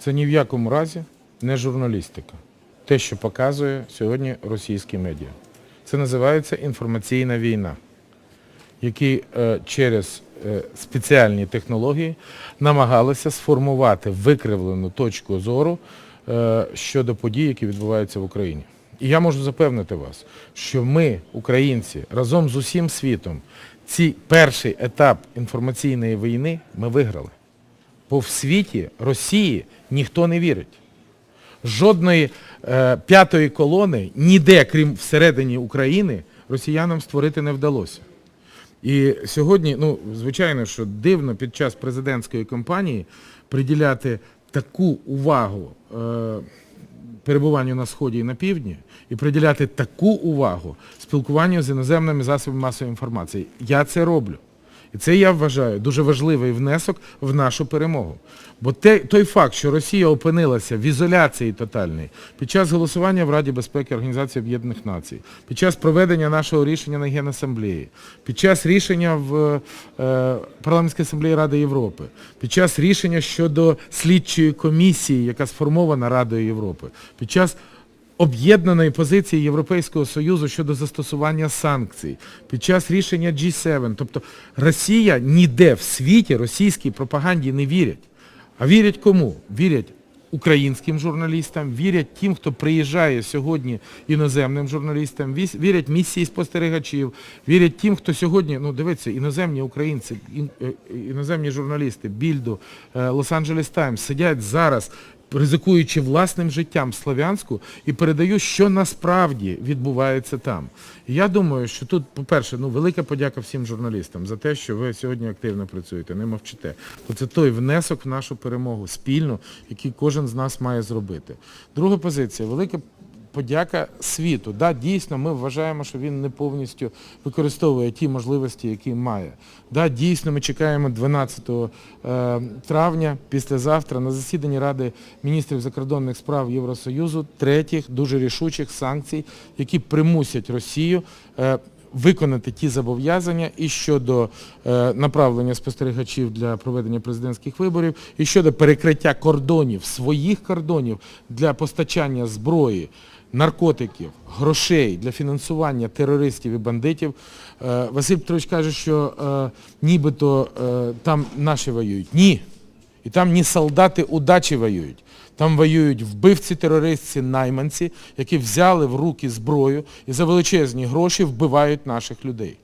Це ні в якому разі не журналістика. Те, що показує сьогодні російські медіа. Це називається інформаційна війна, які е, через е, спеціальні технології намагалися сформувати викривлену точку зору е, щодо подій, які відбуваються в Україні. І я можу запевнити вас, що ми, українці, разом з усім світом, цей перший етап інформаційної війни ми виграли. В світі Росії ніхто не вірить. Жодної е, п'ятої колони ніде, крім всередині України, росіянам створити не вдалося. І сьогодні, ну, звичайно, що дивно під час президентської кампанії приділяти таку увагу е, перебуванню на Сході і на півдні і приділяти таку увагу спілкуванню з іноземними засобами масової інформації. Я це роблю. І це я вважаю дуже важливий внесок в нашу перемогу. Бо те, той факт, що Росія опинилася в ізоляції тотальній під час голосування в Раді безпеки Організації Об'єднаних Націй, під час проведення нашого рішення на Генасамблеї, під час рішення в е, Парламентській асамблеї Ради Європи, під час рішення щодо слідчої комісії, яка сформована Радою Європи, під час об'єднаної позиції Європейського Союзу щодо застосування санкцій, під час рішення G7. Тобто Росія ніде в світі російській пропаганді не вірять. А вірять кому? Вірять українським журналістам, вірять тим, хто приїжджає сьогодні іноземним журналістам, вірять місії спостерігачів, вірять тим, хто сьогодні, ну дивіться, іноземні українці, е, іноземні журналісти, Більду, е, Лос-Анджелес Таймс сидять зараз ризикуючи власним життям Слов'янську і передаю, що насправді відбувається там. Я думаю, що тут, по-перше, ну, велика подяка всім журналістам за те, що ви сьогодні активно працюєте, не мовчите. То це той внесок в нашу перемогу спільно, який кожен з нас має зробити. Друга позиція, велика подяка світу. Да, дійсно, ми вважаємо, що він не повністю використовує ті можливості, які має. Да, дійсно, ми чекаємо 12 е, травня, післязавтра, на засіданні Ради міністрів закордонних справ Євросоюзу третіх дуже рішучих санкцій, які примусять Росію е, виконати ті зобов'язання і щодо е, направлення спостерігачів для проведення президентських виборів, і щодо перекриття кордонів, своїх кордонів для постачання зброї, наркотиків, грошей для фінансування терористів і бандитів. Е, Василь Петрович каже, що е, нібито там наші воюють. Ні. Там не солдати удачі воюють. Там воюють вбивці, терористці, найманці, які взяли в руки зброю і за величезні гроші вбивають наших людей.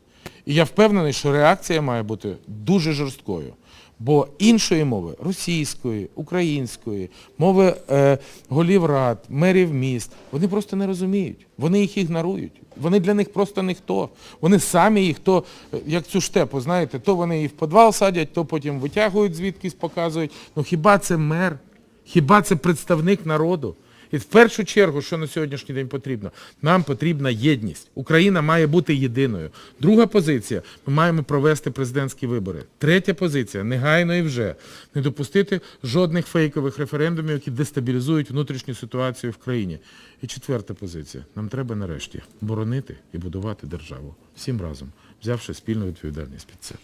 І я впевнений, що реакція має бути дуже жорсткою. Бо іншої мови російської, української, мови е, голів рад, мерів міст, вони просто не розуміють. Вони їх ігнорують. Вони для них просто ніхто. Вони самі їх то, е, як цю штепу, знаєте, то вони її в підвал садять, то потім витягують звідкись, показують. Ну хіба це мер? Хіба це представник народу? І в першу чергу, що на сьогоднішній день потрібно? Нам потрібна єдність. Україна має бути єдиною. Друга позиція ми маємо провести президентські вибори. Третя позиція негайно і вже не допустити жодних фейкових референдумів, які дестабілізують внутрішню ситуацію в країні. І четверта позиція. Нам треба нарешті боронити і будувати державу всім разом, взявши спільну відповідальність під це.